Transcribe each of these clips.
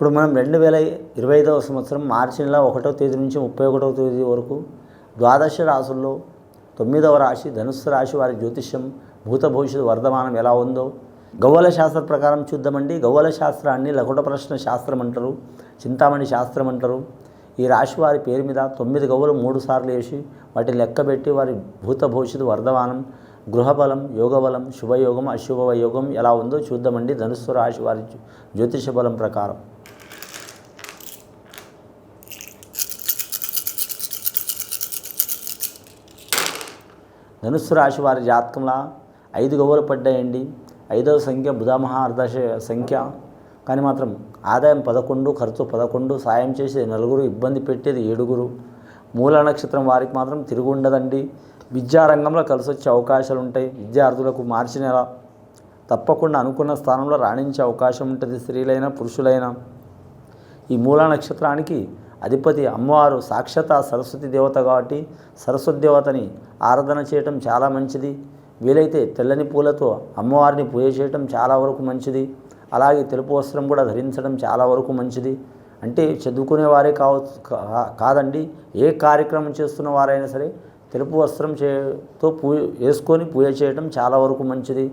ఇప్పుడు మనం రెండు వేల ఇరవై ఐదవ సంవత్సరం మార్చి నెల ఒకటో తేదీ నుంచి ముప్పై ఒకటవ తేదీ వరకు ద్వాదశ రాశుల్లో తొమ్మిదవ రాశి ధనుస్సు రాశి వారి జ్యోతిష్యం భూత భవిష్యత్తు వర్ధమానం ఎలా ఉందో గవ్వల శాస్త్ర ప్రకారం చూద్దామండి. గవ్వల శాస్త్రాన్ని లకుట ప్రశ్న శాస్త్రం అంటారు చింతామణి శాస్త్రం అంటారు. ఈ రాశి వారి పేరు మీద తొమ్మిది గవ్వలు మూడు సార్లు వేసి వాటిని లెక్కబెట్టి వారి భూత భవిష్యత్తు వర్ధమానం గృహబలం యోగబలం శుభయోగం అశుభ యోగం ఎలా ఉందో చూద్దామండి. ధనుస్సు రాశి వారి జ్యోతిష బలం ప్రకారం. ధనుస్సు రాశి వారి జాతకంలా ఐదు గవ్వలు పడ్డాయండి. ఐదవ సంఖ్య బుధమహార్దశ సంఖ్య. కానీ మాత్రం ఆదాయం పదకొండు ఖర్చు పదకొండు సాయం చేసేది నలుగురు ఇబ్బంది పెట్టేది ఏడుగురు. మూల నక్షత్రం వారికి మాత్రం తిరుగు ఉండదండి. విద్యారంగంలో కలిసి వచ్చే అవకాశాలు ఉంటాయి. విద్యార్థులకు మార్చి నెల తప్పకుండా అనుకున్న స్థానంలో రాణించే అవకాశం ఉంటుంది. స్త్రీలైనా పురుషులైనా. ఈ మూలా నక్షత్రానికి అధిపతి అమ్మవారు సాక్షాత్ సరస్వతి దేవత కాబట్టి సరస్వతి దేవతని ఆరాధన చేయటం చాలా మంచిది. వీలైతే తెల్లని పూలతో అమ్మవారిని పూజ చేయటం చాలా వరకు మంచిది. అలాగే తెలుపు వస్త్రం కూడా ధరించడం చాలా వరకు మంచిది. అంటే చదువుకునే వారే కావచ్చు కా- కాదండి. ఏ కార్యక్రమం చేస్తున్న వారైనా సరే తెలుపు వస్త్రం చేతో పూజ వేసుకొని పూజ చేయటం చాలా వరకు మంచిది.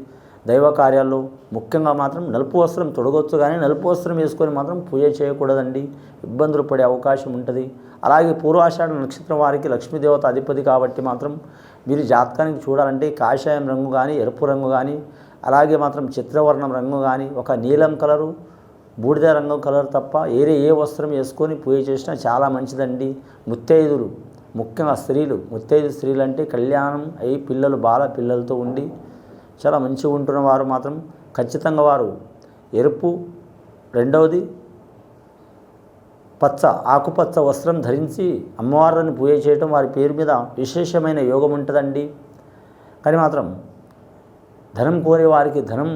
దైవ కార్యాల్లో ముఖ్యంగా మాత్రం నలుపు వస్త్రం తొడగొచ్చు కానీ నలుపు వస్త్రం వేసుకొని మాత్రం పూజ చేయకూడదండి. ఇబ్బందులు పడే అవకాశం ఉంటుంది. అలాగే పూర్వాషాఢ నక్షత్రం వారికి లక్ష్మీదేవత అధిపతి కాబట్టి మాత్రం మీరు జాతకానికి చూడాలంటే కాషాయం రంగు కానీ ఎరుపు రంగు కానీ అలాగే మాత్రం చిత్రవర్ణం రంగు కానీ ఒక నీలం కలరు బూడిద రంగు కలర్ తప్ప ఏరే ఏ వస్త్రం వేసుకొని పూజ చేసినా చాలా మంచిదండి. ముత్తైదులు ముఖ్యంగా స్త్రీలు ముత్తైదు స్త్రీలు అంటే కళ్యాణం అయి పిల్లలు బాల పిల్లలతో ఉండి చాలా మంచిగా ఉంటున్న వారు మాత్రం ఖచ్చితంగా వారు ఎరుపు రెండవది పచ్చ ఆకుపచ్చ వస్త్రం ధరించి అమ్మవారిని పూజ చేయటం వారి పేరు మీద విశేషమైన యోగం ఉంటుందండి. కానీ మాత్రం ధనం కోరే వారికి ధనం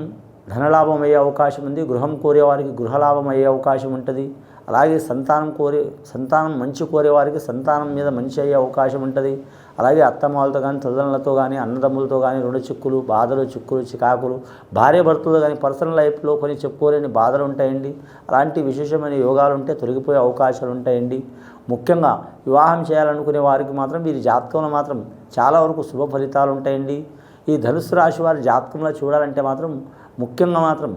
ధనలాభం అయ్యే అవకాశం ఉంది. గృహం కోరే వారికి గృహలాభం అయ్యే అవకాశం ఉంటుంది. అలాగే సంతానం కోరే సంతానం మంచి కోరే వారికి సంతానం మీద మంచి అయ్యే అవకాశం ఉంటుంది. అలాగే అత్తమాలతో కానీ తల్లిదండ్రులతో కానీ అన్నదమ్ములతో కానీ రెండు చిక్కులు బాధలు చిక్కులు చికాకులు భార్య భర్తలు కానీ పర్సనల్ లైఫ్లో కొన్ని చెప్పుకోలేని బాధలు ఉంటాయండి. అలాంటి విశేషమైన యోగాలు ఉంటే తొలగిపోయే అవకాశాలు ఉంటాయండి. ముఖ్యంగా వివాహం చేయాలనుకునే వారికి మాత్రం వీరి జాతకంలో మాత్రం చాలా వరకు శుభ ఫలితాలు ఉంటాయండి. ఈ ధనుసు రాశి వారి జాతకంలో చూడాలంటే మాత్రం ముఖ్యంగా మాత్రం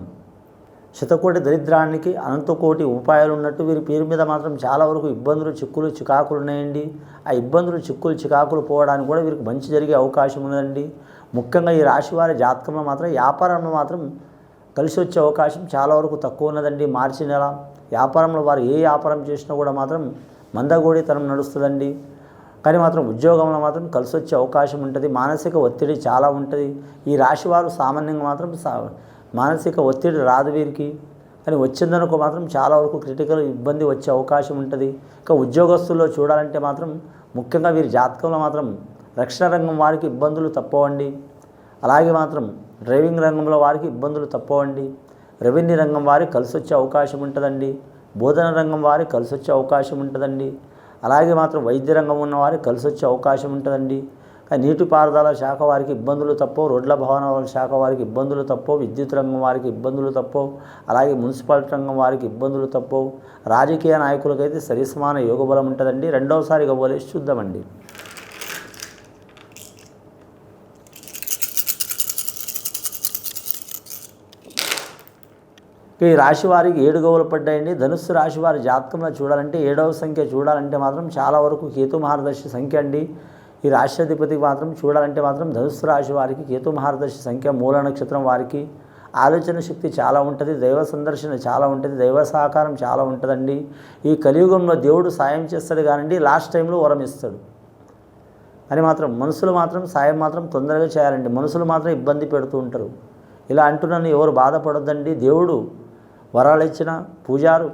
శతకోటి దరిద్రానికి అనంతకోటి ఉపాయాలు ఉన్నట్టు వీరి పేరు మీద మాత్రం చాలా వరకు ఇబ్బందులు చిక్కులు చికాకులు ఉన్నాయండి. ఆ ఇబ్బందులు చిక్కులు చికాకులు పోవడానికి కూడా వీరికి మంచి జరిగే అవకాశం ఉందండి. ముఖ్యంగా ఈ రాశి వారి జాతకంలో మాత్రం వ్యాపారంలో మాత్రం కలిసి వచ్చే అవకాశం చాలా వరకు తక్కువ ఉన్నదండి. మార్చి నెల వ్యాపారంలో వారు ఏ వ్యాపారం చేసినా కూడా మాత్రం మందగోడితనం నడుస్తుందండి. కానీ మాత్రం ఉద్యోగంలో మాత్రం కలిసి వచ్చే అవకాశం ఉంటుంది. మానసిక ఒత్తిడి చాలా ఉంటుంది. ఈ రాశి వారు సామాన్యంగా మాత్రం సా మానసిక ఒత్తిడి రాదు వీరికి. కానీ వచ్చిందనుకో మాత్రం చాలా వరకు క్రిటికల్ ఇబ్బంది వచ్చే అవకాశం ఉంటుంది. ఇంకా ఉద్యోగస్తుల్లో చూడాలంటే మాత్రం ముఖ్యంగా వీరి జాతకంలో మాత్రం రక్షణ రంగం వారికి ఇబ్బందులు తప్పవండి. అలాగే మాత్రం డ్రైవింగ్ రంగంలో వారికి ఇబ్బందులు తప్పవండి. రెవెన్యూ రంగం వారికి కలిసి వచ్చే అవకాశం ఉంటుందండి. బోధన రంగం వారికి కలిసి వచ్చే అవకాశం ఉంటుందండి. అలాగే మాత్రం వైద్య రంగం ఉన్న వారికి కలిసి వచ్చే అవకాశం ఉంటుందండి. నీటిపారుదల శాఖ వారికి ఇబ్బందులు తప్పవు రోడ్ల భవనాల శాఖ వారికి ఇబ్బందులు తప్పవు విద్యుత్ రంగం వారికి ఇబ్బందులు తప్పవు అలాగే మున్సిపాలిటీ రంగం వారికి ఇబ్బందులు తప్పవు రాజకీయ నాయకులకైతే సరిసమాన యోగబలం ఉంటుందండి. రెండవసారి గవ్వలేసి చూద్దామండి. ఈ రాశి వారికి ఏడు గోవులు పడ్డాయండి. ధనుస్సు రాశి వారి జాతకంలో చూడాలంటే ఏడవ సంఖ్య చూడాలంటే మాత్రం చాలా వరకు కేతు మహారదర్శి సంఖ్య అండి. ఈ రాష్ట్రాధిపతికి మాత్రం చూడాలంటే మాత్రం ధనుస్సు రాశి వారికి కేతు మహారదర్శి సంఖ్య మూల నక్షత్రం వారికి ఆలోచన శక్తి చాలా ఉంటుంది దైవ సందర్శన చాలా ఉంటుంది దైవ సహకారం చాలా ఉంటుందండి. ఈ కలియుగంలో దేవుడు సాయం చేస్తాడు కానండి లాస్ట్ టైంలో వరం ఇస్తాడు. అని మాత్రం మనుషులు మాత్రం సాయం మాత్రం తొందరగా చేయాలండి. మనుషులు మాత్రం ఇబ్బంది పెడుతూ ఉంటారు. ఇలా అంటున్నాను ఎవరు బాధపడొద్దండి. దేవుడు వరాలు ఇచ్చిన పూజారు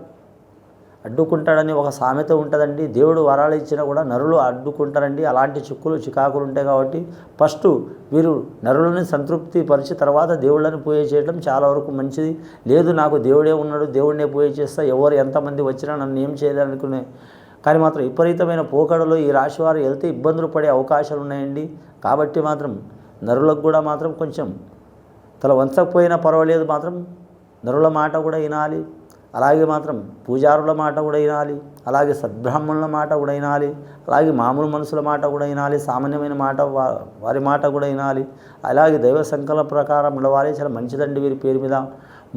అడ్డుకుంటాడని ఒక సామెత ఉంటుందండి. దేవుడు వరాలు ఇచ్చినా కూడా నరులు అడ్డుకుంటారండి. అలాంటి చిక్కులు చికాకులు ఉంటాయి కాబట్టి ఫస్ట్ వీరు నరులని సంతృప్తి పరిచి తర్వాత దేవుళ్ళని పూజ చేయడం చాలా వరకు మంచిది. లేదు నాకు దేవుడే ఉన్నాడు దేవుడినే పూజ చేస్తా ఎవరు ఎంతమంది వచ్చినా నన్ను ఏం చేయాలనుకునే కానీ మాత్రం విపరీతమైన పోకడలో ఈ రాశి వారు వెళ్తే ఇబ్బందులు పడే అవకాశాలు ఉన్నాయండి. కాబట్టి మాత్రం నరులకు కూడా మాత్రం కొంచెం తల వంచకపోయినా పర్వాలేదు మాత్రం నరుల మాట కూడా వినాలి. అలాగే మాత్రం పూజారుల మాట కూడా వినాలి అలాగే సద్బ్రాహ్మణుల మాట కూడా వినాలి అలాగే మామూలు మనుషుల మాట కూడా వినాలి సామాన్యమైన మాట వారి మాట కూడా వినాలి. అలాగే దైవ సంకల్ప ప్రకారం నడవాలి చాలా మంచిదండి వీరి పేరు మీద.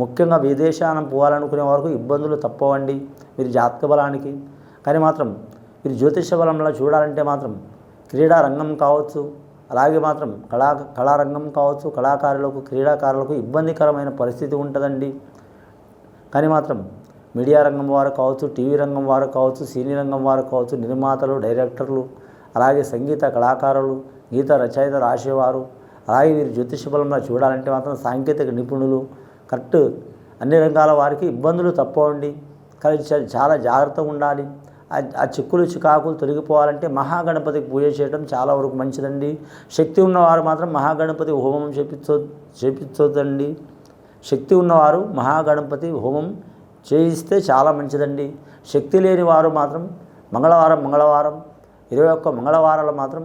ముఖ్యంగా విదేశానం పోవాలనుకునే వరకు ఇబ్బందులు తప్పవండి వీరి జాతక బలానికి. కానీ మాత్రం వీరి జ్యోతిష బలంలో చూడాలంటే మాత్రం క్రీడా రంగం కావచ్చు అలాగే మాత్రం కళా కళారంగం కావచ్చు కళాకారులకు క్రీడాకారులకు ఇబ్బందికరమైన పరిస్థితి ఉంటుందండి. కానీ మాత్రం మీడియా రంగం వారు కావచ్చు టీవీ రంగం వారు కావచ్చు సినీ రంగం వారు కావచ్చు నిర్మాతలు డైరెక్టర్లు అలాగే సంగీత కళాకారులు గీత రచయిత రాసేవారు అలాగే వీరు జ్యోతిష బలంలో చూడాలంటే మాత్రం సాంకేతిక నిపుణులు కరెక్ట్ అన్ని రంగాల వారికి ఇబ్బందులు తప్పవండి కానీ చాలా జాగ్రత్తగా ఉండాలి. ఆ- ఆ చిక్కులు చికాకులు తొలగిపోవాలంటే మహాగణపతికి పూజ చేయడం చాలా వరకు మంచిదండి. శక్తి ఉన్నవారు మాత్రం మహాగణపతి హోమం చేపించో చేపించొద్దండి శక్తి ఉన్నవారు మహాగణపతి హోమం చేయిస్తే చాలా మంచిదండి. శక్తి లేని వారు మాత్రం మంగళవారం మంగళవారం ఇరవై ఒక్క మంగళవారాలు మాత్రం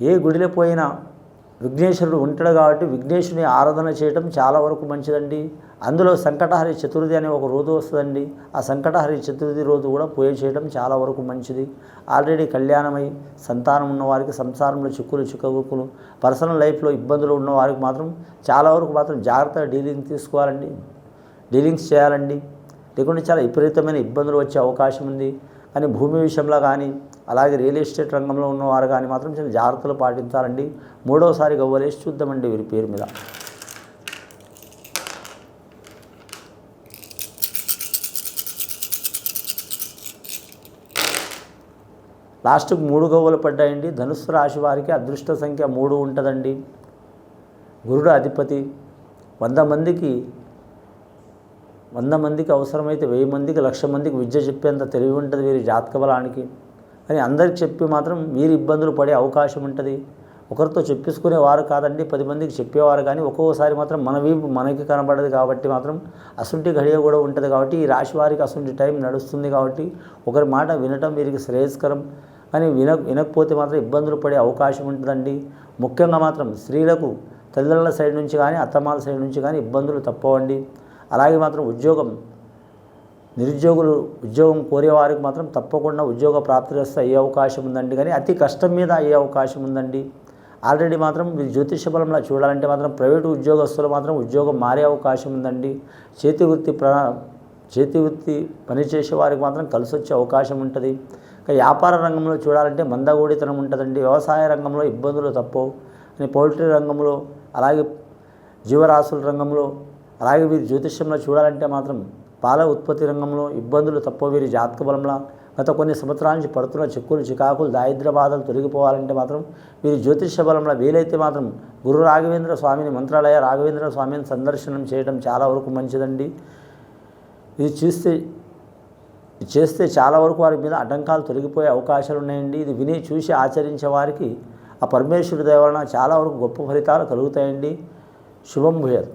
ఏ గుడిలో పోయినా విఘ్నేశ్వరుడు ఉంటాడు కాబట్టి విఘ్నేశ్వరుని ఆరాధన చేయటం చాలా వరకు మంచిదండి. అందులో సంకటహరి చతుర్థి అనే ఒక రోజు వస్తుందండి. ఆ సంకటహరి చతుర్థి రోజు కూడా పూజ చేయడం చాలా వరకు మంచిది. ఆల్రెడీ కళ్యాణమై సంతానం ఉన్న వారికి సంసారంలో చిక్కులు చిక్కుగుక్కులు పర్సనల్ లైఫ్లో ఇబ్బందులు ఉన్న వారికి మాత్రం చాలా వరకు మాత్రం జాగ్రత్తగా డీలింగ్ తీసుకోవాలండి. డీలింగ్స్ చేయాలండి. లేకుంటే చాలా విపరీతమైన ఇబ్బందులు వచ్చే అవకాశం ఉంది. కానీ భూమి విషయంలో కానీ అలాగే రియల్ ఎస్టేట్ రంగంలో ఉన్నవారు కానీ మాత్రం చాలా జాగ్రత్తలు పాటించాలండి. మూడోసారి గవ్వలేసి చూద్దామండి వీరి పేరు మీద. లాస్ట్కి మూడు గవ్వలు పడ్డాయండి. ధనుస్సు రాశి వారికి అదృష్ట సంఖ్య మూడు ఉంటుందండి. గురుడు అధిపతి. వంద మందికి వంద మందికి అవసరమైతే వెయ్యి మందికి లక్ష మందికి విద్య చెప్పేంత తెలివి ఉంటుంది వీరి జాతక బలానికి. కానీ అందరికి చెప్పి మాత్రం మీరు ఇబ్బందులు పడే అవకాశం ఉంటుంది. ఒకరితో చెప్పించుకునేవారు కాదండి పది మందికి చెప్పేవారు కానీ ఒక్కోసారి మాత్రం మన వీపు మనకి కనబడదు కాబట్టి మాత్రం అసుంటి గడియ కూడా ఉంటుంది కాబట్టి ఈ రాశి వారికి అసుంటి టైం నడుస్తుంది కాబట్టి ఒకరి మాట వినటం వీరికి శ్రేయస్కరం కానీ విన వినకపోతే మాత్రం ఇబ్బందులు పడే అవకాశం ఉంటుందండి. ముఖ్యంగా మాత్రం స్త్రీలకు తల్లిదండ్రుల సైడ్ నుంచి కానీ అత్తమాల సైడ్ నుంచి కానీ ఇబ్బందులు తప్పవండి. అలాగే మాత్రం ఉద్యోగం నిరుద్యోగులు ఉద్యోగం కోరేవారికి మాత్రం తప్పకుండా ఉద్యోగ ప్రాప్తిరస్తు అయ్యే అవకాశం ఉందండి. కానీ అతి కష్టం మీద అయ్యే అవకాశం ఉందండి. ఆల్రెడీ మాత్రం మీరు జ్యోతిష బలంలో చూడాలంటే మాత్రం ప్రైవేటు ఉద్యోగస్తులు మాత్రం ఉద్యోగం మారే అవకాశం ఉందండి. చేతి వృత్తి ప్ర చేతి వృత్తి పనిచేసే వారికి మాత్రం కలిసి వచ్చే అవకాశం ఉంటుంది. ఇంకా వ్యాపార రంగంలో చూడాలంటే మందగూడితనం ఉంటుందండి. వ్యవసాయ రంగంలో ఇబ్బందులు తప్పవు. కానీ పౌల్ట్రీ రంగంలో అలాగే జీవరాశుల రంగంలో అలాగే వీరి జ్యోతిష్యంలో చూడాలంటే మాత్రం పాల ఉత్పత్తి రంగంలో ఇబ్బందులు తప్ప వీరి జాతక బలంలా గత కొన్ని సంవత్సరాల నుంచి పడుతున్న చిక్కులు చికాకులు దారిద్ర బాధలు తొలగిపోవాలంటే మాత్రం వీరి జ్యోతిష్య బలంలో వీలైతే మాత్రం గురు రాఘవేంద్ర స్వామిని మంత్రాలయ రాఘవేంద్ర స్వామిని సందర్శనం చేయడం చాలా వరకు మంచిదండి. ఇది చూస్తే చేస్తే చాలా వరకు వారి మీద ఆటంకాలు తొలగిపోయే అవకాశాలు ఉన్నాయండి. ఇది విని చూసి ఆచరించే వారికి ఆ పరమేశ్వరుడి దయ వలన చాలా వరకు గొప్ప ఫలితాలు కలుగుతాయండి. శుభం భూయత్.